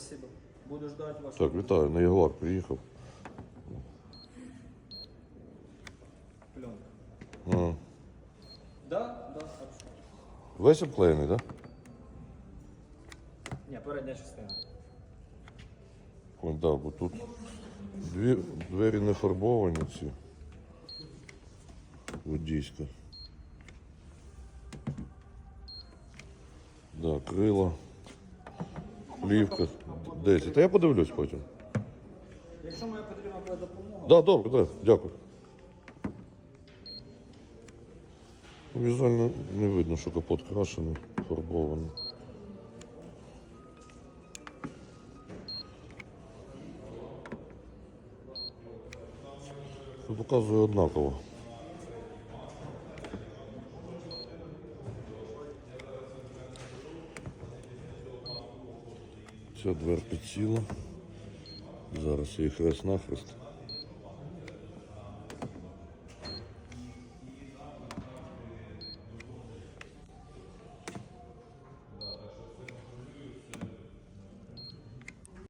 Спасибо. Буду ждать вас. Так, вітаю, на Ягуар приїхав. Пленка. А. Да, да, абсолютно. Весь обклеєний, так? Да? Ні, передня частина. Ой, да, бо тут дві, двері не фарбовані ці. Водійська. Да, крила. Плівка. Десять. Та я подивлюсь потім. Якщо моя потрібна буде допомога, Да, добре, да, дякую. Візуально не видно, що капот крашений, фарбований. Показує однаково. Ця дверка ціла. Зараз я їх хрест нахрест.